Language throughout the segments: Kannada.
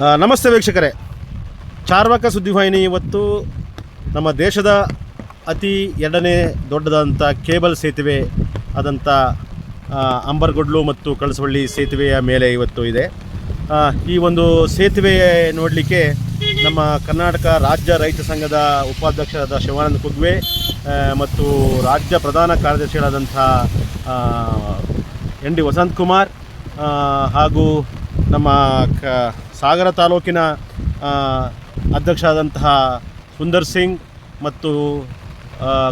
ನಮಸ್ತೆ ವೀಕ್ಷಕರೇ. ಚಾರ್ವಾಕ ಸುದ್ದಿವಾಹಿನಿ ಇವತ್ತು ನಮ್ಮ ದೇಶದ ಅತಿ ಎರಡನೇ ದೊಡ್ಡದಾದಂಥ ಕೇಬಲ್ ಸೇತುವೆ ಆದಂಥ ಅಂಬರ್ಗೊಡ್ಲು ಮತ್ತು ಕಳಸವಳ್ಳಿ ಸೇತುವೆಯ ಮೇಲೆ ಇವತ್ತು ಇದೆ. ಈ ಒಂದು ಸೇತುವೆ ನೋಡಲಿಕ್ಕೆ ನಮ್ಮ ಕರ್ನಾಟಕ ರಾಜ್ಯ ರೈತ ಸಂಘದ ಉಪಾಧ್ಯಕ್ಷರಾದ ಶಿವಾನಂದ ಕುಗ್ವೆ ಮತ್ತು ರಾಜ್ಯ ಪ್ರಧಾನ ಕಾರ್ಯದರ್ಶಿಗಳಾದಂಥ ಎನ್ ಡಿ ವಸಂತ್ ಕುಮಾರ್ ಹಾಗೂ ನಮ್ಮ ಕ ಸಾಗರ ತಾಲೂಕಿನ ಅಧ್ಯಕ್ಷ ಅಧ್ಯಕ್ಷರಾದಂತಹ ಸುಂದರ್ ಸಿಂಗ್ ಮತ್ತು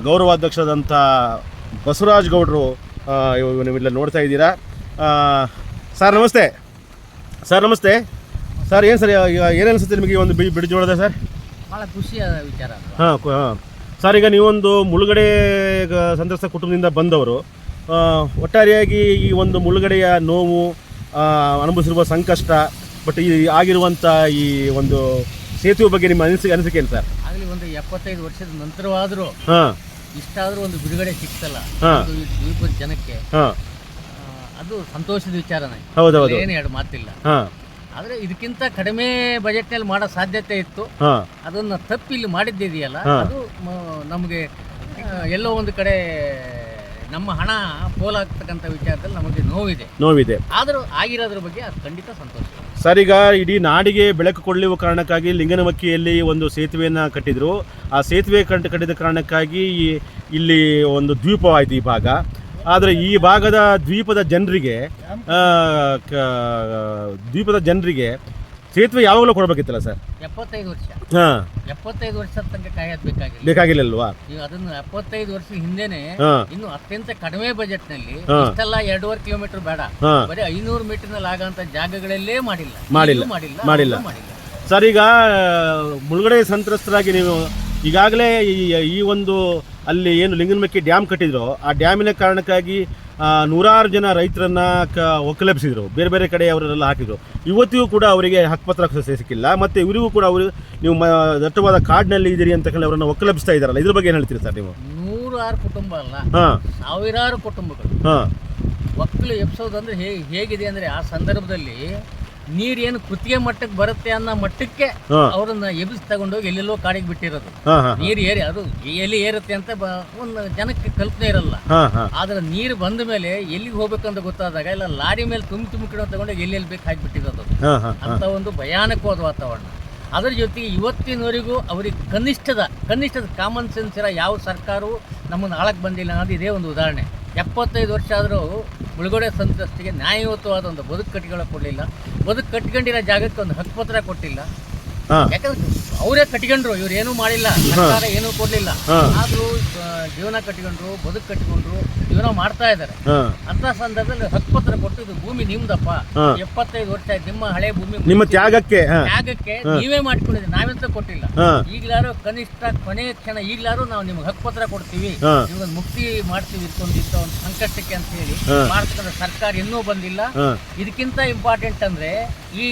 ಗೌರವಾಧ್ಯಕ್ಷರಾದಂಥ ಬಸವರಾಜ್ ಗೌಡರು ನೀವೆಲ್ಲ ನೋಡ್ತಾ ಇದ್ದೀರಾ. ಸರ್ ನಮಸ್ತೆ. ಸರ್ ನಮಸ್ತೆ. ಸರ್ ಏನು ಸರ್ ಈಗ ಏನು ಅನಿಸುತ್ತೆ ನಿಮಗೆ ಒಂದು ಬಿ ಬಿಡಿಜ್ ಹೊಡೆದ ಸರ್? ಭಾಳ ಖುಷಿಯಾದ ವಿಚಾರ. ಹಾಂ ಹಾಂ. ಸರ್ ಈಗ ನೀವೊಂದು ಮುಳುಗಡೆ ಸಂತ್ರಸ್ತ ಕುಟುಂಬದಿಂದ ಬಂದವರು ಒಟ್ಟಾರೆಯಾಗಿ ಈ ಒಂದು ಮುಳುಗಡೆಯ ನೋವು ಅನುಭವಿಸಿರುವ ಸಂಕಷ್ಟ ಬಟ್ ಈ ಆಗಿರುವಂಥ ಈ ಒಂದು ಸೇತುವೆ ಬಗ್ಗೆ ನಿಮ್ಮ ಅನಿಸಿಕೆ ಅನಿಸಿಕೆ ಏನು ಸರ್? ಆಗಲಿ ಒಂದು ಎಪ್ಪತ್ತೈದು ವರ್ಷದ ನಂತರವಾದರೂ ಹಾಂ. ಇಷ್ಟಾದರೂ ಒಂದು ಬಿಡುಗಡೆ ಸಿಕ್ತಲ್ಲ ಹಾ. ಅದು ಈ ದ್ವೀಪದ ಜನಕ್ಕೆ ಹಾಂ. ಆ, ಅದು ಸಂತೋಷದ ವಿಚಾರನೇ ಹೌದೌದು. ಏನು ಎರಡು ಮಾತಿಲ್ಲ. ಹಾಂ. ಆದರೆ ಇದಕ್ಕಿಂತ ಕಡಿಮೆ ಬಜೆಟ್ನಲ್ಲಿ ಮಾಡೋ ಸಾಧ್ಯತೆ ಇತ್ತು. ಹಾಂ. ಅದನ್ನು ತಪ್ಪು ಇಲ್ಲಿ ಮಾಡಿದ್ದಿದೆಯಲ್ಲ ಹಾ. ಅದು ಮ- ನಮಗೆ ಆ, ಎಲ್ಲೋ ಒಂದು ಕಡೆ ನಮ್ಮ ಹಣ ಪೋಲಾಗ್ತಕ್ಕಂಥ ವಿಚಾರದಲ್ಲಿ ನಮಗೆ ನೋವಿದೆ. ನೋವಿದೆ. ಆದರೂ ಆಗಿರೋದ್ರ ಬಗ್ಗೆ ಅದು ಖಂಡಿತ ಸಂತೋಷ. ಸರ್ ಈಗ ಇಡೀ ನಾಡಿಗೆ ಬೆಳಕು ಕೊಡಲಿರುವ ಕಾರಣಕ್ಕಾಗಿ ಲಿಂಗನಮಕ್ಕಿಯಲ್ಲಿ ಒಂದು ಸೇತುವೆಯನ್ನು ಕಟ್ಟಿದ್ರು. ಆ ಸೇತುವೆ ಕಂಡು ಕಟ್ಟಿದ ಕಾರಣಕ್ಕಾಗಿ ಈ- ಇಲ್ಲಿ ಒಂದು ದ್ವೀಪವಾಯಿತು ಈ ಭಾಗ. ಆದರೆ ಈ ಭಾಗದ ದ್ವೀಪದ ಜನರಿಗೆ ದ್ವೀಪದ ಜನರಿಗೆ ಸೇತುವೆ ಯಾವಾಗಲೂ ಕೊಡಬೇಕಿತ್ತಲ್ಲ ಸರ್? ಎಪ್ಪತ್ತೈದು ವರ್ಷ. ಹಾಂ. ಎಪ್ಪತ್ತೈದು ವರ್ಷ ತನಕ ಕಾಯೋದು ಬೇಕಾಗಿಲ್ಲ. ಬೇಕಾಗಿಲ್ಲಲ್ವಾ? ಈಗ ಅದನ್ನ ಎಪ್ಪತ್ತೈದು ವರ್ಷ ಹಿಂದೆನೆ ಹಾಂ. ಇನ್ನು ಅತ್ಯಂತ ಕಡಿಮೆ ಬಜೆಟ್ನಲ್ಲಿ ಹಾ. ಇಷ್ಟೆಲ್ಲ ಎರಡೂವರೆ ಕಿಲೋಮೀಟರ್ ಬೇಡ. ಹಾಂ. ಬರೀ ಐನೂರು ಮೀಟರ್ನಲ್ಲಿ ಆಗಂತ ಜಾಗಗಳಲ್ಲೇ ಮಾಡಿಲ್ಲ. ಮಾಡಿಲ್ಲ. ಮಾಡಿಲ್ಲ. ಮಾಡಿಲ್ಲ. ಮಾಡಿಲ್ಲ. ಸರ್ ಈಗ ಮುಳುಗಡೆ ಸಂತ್ರಸ್ತರಾಗಿ ನೀವು ಈಗಾಗಲೇ ಈ ಈ ಒಂದು ಅಲ್ಲಿ ಏನು ಲಿಂಗನಮಕ್ಕಿ ಡ್ಯಾಮ್ ಕಟ್ಟಿದ್ರು ಆ ಡ್ಯಾಮಿನ ಕಾರಣಕ್ಕಾಗಿ ನೂರಾರು ಜನ ರೈತರನ್ನ ಕ ಒಕ್ಕಲೆಬ್ಸಿದ್ರು. ಬೇರೆ ಬೇರೆ ಕಡೆ ಅವರೆಲ್ಲ ಹಾಕಿದ್ರು. ಇವತ್ತಿಗೂ ಕೂಡ ಅವರಿಗೆ ಹಕ್ಕುಪತ್ರ ಸಿಕ್ಕಿಲ್ಲ ಮತ್ತು ಇವರಿಗೂ ಕೂಡ ಅವರು ನೀವು ಮ ದಟ್ಟವಾದ ಕಾಡಿನಲ್ಲಿ ಇದ್ದೀರಿ ಅಂತ ಹೇಳಿ ಅವರನ್ನು ಒಕ್ಕಲೆಬ್ಸ್ತಾ ಇದ್ದಾರಲ್ಲ. ಇದ್ರ ಬಗ್ಗೆ ಏನು ಹೇಳ್ತೀರಿ ಸರ್ ನೀವು? ನೂರಾರು ಕುಟುಂಬ ಅಲ್ಲ. ಹಾಂ. ಸಾವಿರಾರು ಕುಟುಂಬಗಳು. ಹಾಂ. ಒಕ್ಕಲು ಎಬ್ಸೋದಂದ್ರೆ ಹೇಗೆ ಹೇಗಿದೆ ಅಂದ್ರೆ ಆ ಸಂದರ್ಭದಲ್ಲಿ ನೀರು ಏನು ಕುತ್ತಿಗೆ ಮಟ್ಟಕ್ಕೆ ಬರುತ್ತೆ ಅನ್ನೋ ಮಟ್ಟಕ್ಕೆ ಅವ್ರನ್ನ ಎಬ್ಬಿಸಿ ತಗೊಂಡೋಗಿ ಎಲ್ಲೆಲ್ಲೋ ಕಾಡಿಗೆ ಬಿಟ್ಟಿರೋದು. ನೀರ್ ಏರಿ ಅದು ಎಲ್ಲಿ ಏರುತ್ತೆ ಅಂತ ಒಂದು ಜನಕ್ಕೆ ಕಲ್ಪನೆ ಇರಲ್ಲ. ಆದ್ರೆ ನೀರು ಬಂದ ಮೇಲೆ ಎಲ್ಲಿಗೆ ಹೋಗ್ಬೇಕಂತ ಗೊತ್ತಾದಾಗ ಇಲ್ಲ ಲಾರಿ ಮೇಲೆ ತುಂಬಿ ತುಂಬಿಕೊಂಡು ತಗೊಂಡೋಗಿ ಎಲ್ಲೆಲ್ಲಿ ಬೇಕು ಹಾಕಿಬಿಟ್ಟಿರೋದು ಅಂತ ಒಂದು ಭಯಾನಕವಾದ ವಾತಾವರಣ. ಅದರ ಜೊತೆಗೆ ಇವತ್ತಿನವರೆಗೂ ಅವ್ರಿಗೆ ಕನಿಷ್ಠದ ಕನಿಷ್ಠದ ಕಾಮನ್ ಸೆನ್ಸ್ ಇರೋ ಯಾವ ಸರ್ಕಾರವು ನಮ್ಮನ್ನು ಆಳಕ್ಕೆ ಬಂದಿಲ್ಲ ಅನ್ನೋದು ಇದೇ ಒಂದು ಉದಾಹರಣೆ. ಎಪ್ಪತ್ತೈದು ವರ್ಷ ಆದರೂ ಮುಳುಗಡೆ ಸಂತ್ರಸ್ತಿಗೆ ನ್ಯಾಯಯುತವಾದ ಒಂದು ಬದುಕು ಕಟ್ಟಿಕೊಳ್ಳೋಕೆ ಕೊಡಲಿಲ್ಲ. ಬದುಕು ಕಟ್ಕೊಂಡಿರೋ ಜಾಗಕ್ಕೆ ಒಂದು ಹಕ್ಕುಪತ್ರ ಕೊಟ್ಟಿಲ್ಲ. ಯಾಕಂದ್ರೆ ಅವರೇ ಕಟ್ಕೊಂಡ್ರು ಇವ್ರು ಏನೂ ಮಾಡಿಲ್ಲ ಸರ್ಕಾರ ಏನೂ ಕೊಡ್ಲಿಲ್ಲ. ಆದರೂ ಜೀವನ ಕಟ್ಕೊಂಡ್ರು ಬದುಕು ಕಟ್ಕೊಂಡ್ರು ಜೀವನ ಮಾಡ್ತಾ ಇದ್ದಾರೆ. ಅಂತ ಸಂದರ್ಭದಲ್ಲಿ ಹಕ್ಕುಪತ್ರ ಕೊಟ್ಟು ಇದು ಭೂಮಿ ನಿಮ್ದಪ್ಪ. ಎಪ್ಪತ್ತೈದು ವರ್ಷ ಆಯ್ತು ನಿಮ್ಮ ಹಳೆ ಭೂಮಿ ನಿಮ್ಮ ತ್ಯಾಗಕ್ಕೆ ತ್ಯಾಗಕ್ಕೆ ನೀವೇ ಮಾಡ್ಕೊಂಡಿದ್ರಿ ನಾವೆಂತ ಕೊಟ್ಟಿಲ್ಲ. ಈಗ್ಲಾರು ಕನಿಷ್ಠ ಕೊನೆಯ ಕ್ಷಣ ಈಗಲಾರು ನಾವು ನಿಮ್ಗೆ ಹಕ್ಕುಪತ್ರ ಕೊಡ್ತೀವಿ. ಇವಾಗ ಮುಕ್ತಿ ಮಾಡ್ತೀವಿ ಇಟ್ಕೊಂಡಿದ್ದ ಒಂದು ಸಂಕಷ್ಟಕ್ಕೆ ಅಂತ ಹೇಳಿ. ಭಾರತದ ಸರ್ಕಾರ ಇನ್ನೂ ಬಂದಿಲ್ಲ. ಇದಕ್ಕಿಂತ ಇಂಪಾರ್ಟೆಂಟ್ ಅಂದ್ರೆ ಈ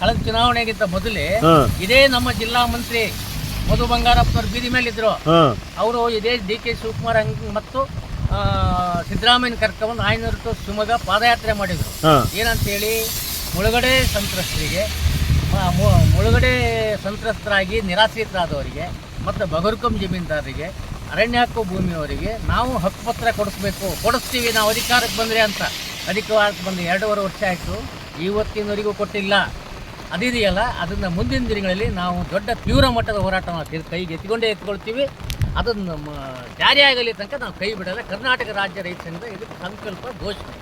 ಕಳೆದ ಚುನಾವಣೆಗಿಂತ ಮೊದಲೇ ಇದೇ ನಮ್ಮ ಜಿಲ್ಲಾ ಮಂತ್ರಿ ಮಧು ಬಂಗಾರಪ್ಪನವ್ರು ಬೀದಿ ಮೇಲಿದ್ರು. ಅವರು ಇದೇ ಡಿ ಕೆ ಶಿವಕುಮಾರ್ ಅಂಗ್ ಮತ್ತು ಆ, ಸಿದ್ದರಾಮಯ್ಯನ ಕರ್ಕೊಂಡು ಆಯ್ನೂರು ಶಿವಮೊಗ್ಗ ಪಾದಯಾತ್ರೆ ಮಾಡಿದ್ರು. ಏನಂತ ಹೇಳಿ ಮುಳುಗಡೆ ಸಂತ್ರಸ್ತರಿಗೆ ಮುಳುಗಡೆ ಸಂತ್ರಸ್ತರಾಗಿ ನಿರಾಶ್ರಿತರಾದವರಿಗೆ ಮತ್ತು ಬಗರ್ಕಂ ಜಮೀನ್ದಾರರಿಗೆ ಅರಣ್ಯ ಹಕ್ಕು ಭೂಮಿಯವರಿಗೆ ನಾವು ಹಕ್ಕುಪತ್ರ ಕೊಡಿಸ್ಬೇಕು. ಕೊಡಿಸ್ತೀವಿ ನಾವು ಅಧಿಕಾರಕ್ಕೆ ಬಂದರೆ ಅಂತ. ಅಧಿಕಾರಕ್ಕೆ ಬಂದು ಎರಡೂವರೆ ವರ್ಷ ಆಯಿತು. ಇವತ್ತಿನವರೆಗೂ ಕೊಟ್ಟಿಲ್ಲ. ಅದಿದೆಯಲ್ಲ, ಅದನ್ನು ಮುಂದಿನ ದಿನಗಳಲ್ಲಿ ನಾವು ದೊಡ್ಡ ತೀವ್ರ ಮಟ್ಟದ ಹೋರಾಟವನ್ನು ಕೈಗೆ ಎತ್ಕೊಂಡೇ ಎತ್ಕೊಳ್ತೀವಿ ಅದನ್ನು ಜಾರಿಯಾಗಲಿ ತನಕ ನಾವು ಕೈ ಬಿಡಲ್ಲ. ಕರ್ನಾಟಕ ರಾಜ್ಯ ರೈತ ಸಂಘದ ಇದಕ್ಕೆ ಸಂಕಲ್ಪ ಘೋಷಣೆ.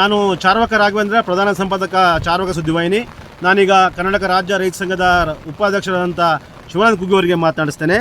ನಾನು ಚಾರ್ವಕ ರಾಘವೇಂದ್ರ, ಪ್ರಧಾನ ಸಂಪಾದಕ ಚಾರ್ವಕ ಸುದ್ದಿವಾಹಿನಿ. ನಾನೀಗ ಕರ್ನಾಟಕ ರಾಜ್ಯ ರೈತ ಸಂಘದ ಉಪಾಧ್ಯಕ್ಷರಾದಂಥ ಶಿವಾನಂದ ಕುಗ್ಗಿ ಅವರಿಗೆ ಮಾತನಾಡಿಸ್ತೇನೆ.